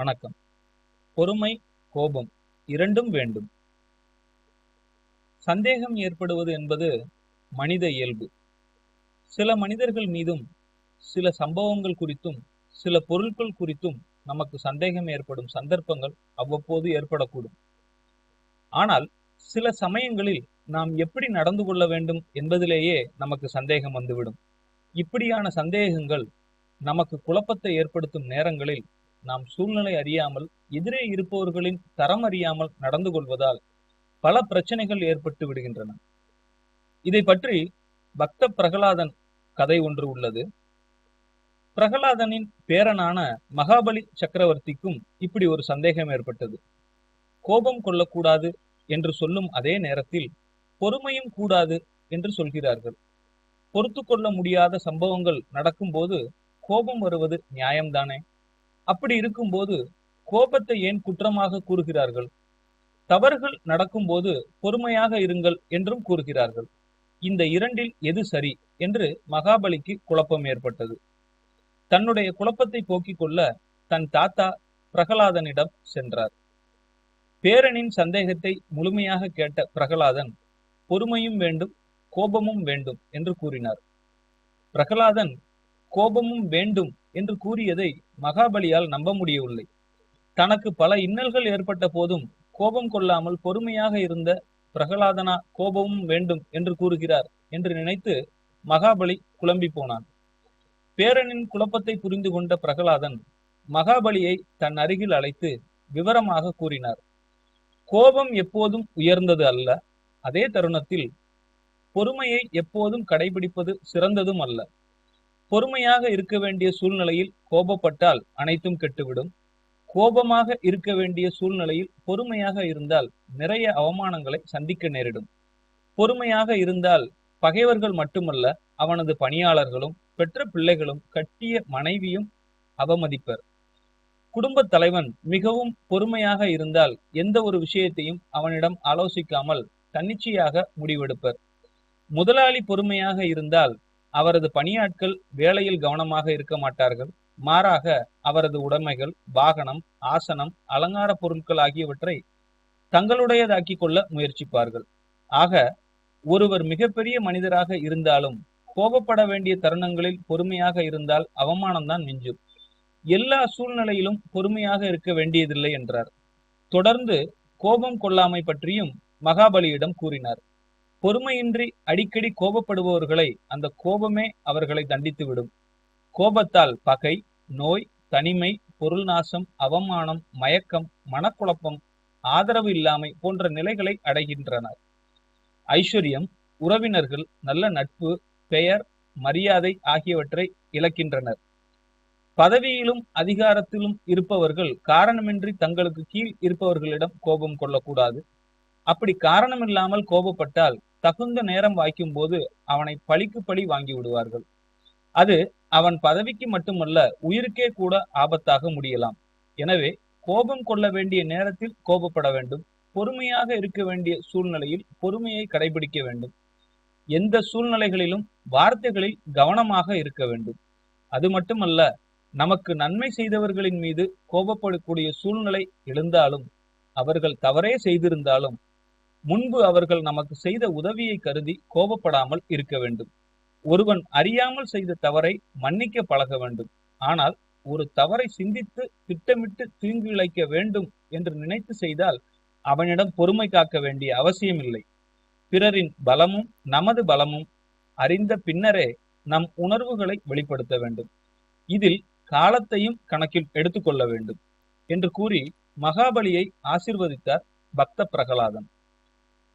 வணக்கம். பொறுமை கோபம் இரண்டும் வேண்டும். சந்தேகம் ஏற்படுவது என்பது மனித இயல்பு. சில மனிதர்கள் மீதும் சில சம்பவங்கள் குறித்தும் சில பொருட்கள் குறித்தும் நமக்கு சந்தேகம் ஏற்படும் சந்தர்ப்பங்கள் அவ்வப்போது ஏற்படக்கூடும். ஆனால் சில சமயங்களில் நாம் எப்படி நடந்து கொள்ள வேண்டும் என்பதிலேயே நமக்கு சந்தேகம் வந்துவிடும். இப்படியான சந்தேகங்கள் நமக்கு குழப்பத்தை ஏற்படுத்தும் நேரங்களில் நாம் சூழ்நிலை அறியாமல் எதிரே இருப்பவர்களின் தரம் அறியாமல் நடந்து கொள்வதால் பல பிரச்சனைகள் ஏற்பட்டு விடுகின்றன. இதை பற்றி பக்த பிரகலாதன் கதை ஒன்று உள்ளது. பிரகலாதனின் பேரனான மகாபலி சக்கரவர்த்திக்கும் இப்படி ஒரு சந்தேகம் ஏற்பட்டது. கோபம் கொள்ளக்கூடாது என்று சொல்லும் அதே நேரத்தில் பொறுமையும் கூடாது என்று சொல்கிறார்கள். பொறுத்து கொள்ள முடியாத சம்பவங்கள் நடக்கும்போது கோபம் வருவது நியாயம்தானே? அப்படி இருக்கும்போது கோபத்தை ஏன் குற்றமாக கூறுகிறார்கள்? தவறுகள் நடக்கும்போது பொறுமையாக இருங்கள் என்றும் கூறுகிறார்கள். இந்த இரண்டில் எது சரி என்று மகாபலிக்கு குழப்பம் ஏற்பட்டது. தன்னுடைய குழப்பத்தை போக்கிக் கொள்ள தன் தாத்தா பிரகலாதனிடம் சென்றார். பேரனின் சந்தேகத்தை முழுமையாக கேட்ட பிரகலாதன் பொறுமையும் வேண்டும் கோபமும் வேண்டும் என்று கூறினார். பிரகலாதன் கோபமும் வேண்டும் என்று கூறியதை மகாபலியால் நம்ப முடியவில்லை. தனக்கு பல இன்னல்கள் ஏற்பட்ட போதும் கோபம் கொள்ளாமல் பொறுமையாக இருந்த பிரகலாதனா கோபமும் வேண்டும் என்று கூறுகிறார் என்று நினைத்து மகாபலி குழம்பி போனான். பேரனின் குழப்பத்தை புரிந்து கொண்ட பிரகலாதன் மகாபலியை தன் அருகில் அழைத்து விவரமாக கூறினார். கோபம் எப்போதும் உயர்ந்தது அல்ல அதே தருணத்தில் பொறுமையை எப்போதும் கடைபிடிப்பது சிறந்ததும் அல்ல. பொறுமையாக இருக்க வேண்டிய சூழ்நிலையில் கோபப்பட்டால் அனைத்தும் கெட்டுவிடும். கோபமாக இருக்க வேண்டிய சூழ்நிலையில் பொறுமையாக இருந்தால் நிறைய அவமானங்களை சந்திக்க நேரிடும். பொறுமையாக இருந்தால் பகைவர்கள் மட்டுமல்ல அவனது பணியாளர்களும் பெற்ற பிள்ளைகளும் கட்டிய மனைவியும் அவமதிப்பர். குடும்ப தலைவன் மிகவும் பொறுமையாக இருந்தால் எந்த ஒரு விஷயத்தையும் அவனிடம் ஆலோசிக்காமல் தன்னிச்சையாக முடிவெடுப்பர். முதலாளி பொறுமையாக இருந்தால் அவரது பணியாட்கள் வேலையில் கவனமாக இருக்க மாட்டார்கள். மாறாக அவரது உடைமைகள் வாகனம் ஆசனம் அலங்கார பொருட்கள் ஆகியவற்றை தங்களுடையதாக்கி கொள்ள முயற்சிப்பார்கள். ஆக ஒருவர் மிகப்பெரிய மனிதராக இருந்தாலும் கோபப்பட வேண்டிய தருணங்களில் பொறுமையாக இருந்தால் அவமானம்தான் மிஞ்சும். எல்லா சூழ்நிலையிலும் பொறுமையாக இருக்க வேண்டியதில்லை என்றார். தொடர்ந்து கோபம் கொள்ளாமை பற்றியும் மகாபலியிடம் கூறினார். பொறுமையின்றி அடிக்கடி கோபப்படுபவர்களை அந்த கோபமே அவர்களை தண்டித்துவிடும். கோபத்தால் பகை நோய் தனிமை பொருள் நாசம் அவமானம் மயக்கம் மனக்குழப்பம் ஆதரவு இல்லாமை போன்ற நிலைகளை அடைகின்றனர். ஐஸ்வர்யம் உறவினர்கள் நல்ல நட்பு பெயர் மரியாதை ஆகியவற்றை இழக்கின்றனர். பதவியிலும் அதிகாரத்திலும் இருப்பவர்கள் காரணமின்றி தங்களுக்கு கீழ் இருப்பவர்களிடம் கோபம் கொள்ளக்கூடாது. அப்படி காரணமில்லாமல் கோபப்பட்டால் தகுந்த நேரம் வாய்க்கும் போது அவனை பழிக்கு பழி வாங்கி விடுவார்கள். அது அவன் பதவிக்கு மட்டுமல்ல உயிருக்கே கூட ஆபத்தாக முடியலாம். எனவே கோபம் கொள்ள வேண்டிய நேரத்தில் கோபப்பட வேண்டும். பொறுமையாக இருக்க வேண்டிய சூழ்நிலையில் பொறுமையை கடைபிடிக்க வேண்டும். எந்த சூழ்நிலைகளிலும் வார்த்தைகளில் கவனமாக இருக்க வேண்டும். அது மட்டுமல்ல நமக்கு நன்மை செய்தவர்களின் மீது கோபப்படக்கூடிய சூழ்நிலை எழுந்தாலும் அவர்கள் தவறே செய்திருந்தாலும் முன்பு அவர்கள் நமக்கு செய்த உதவியை கருதி கோபப்படாமல் இருக்க வேண்டும். ஒருவன் அறியாமல் செய்த தவறை மன்னிக்க பழக வேண்டும். ஆனால் ஒரு தவறை சிந்தித்து திட்டமிட்டு தீங்கு இழைக்க வேண்டும் என்று நினைத்து செய்தால் அவனிடம் பொறுமை காக்க வேண்டிய அவசியமில்லை. பிறரின் பலமும் நமது பலமும் அறிந்த பின்னரே நம் உணர்வுகளை வெளிப்படுத்த வேண்டும். இதில் காலத்தையும் கணக்கில் எடுத்துக்கொள்ள வேண்டும் என்று கூறி மகாபலியை ஆசிர்வதித்தார் பக்த பிரகலாதன்.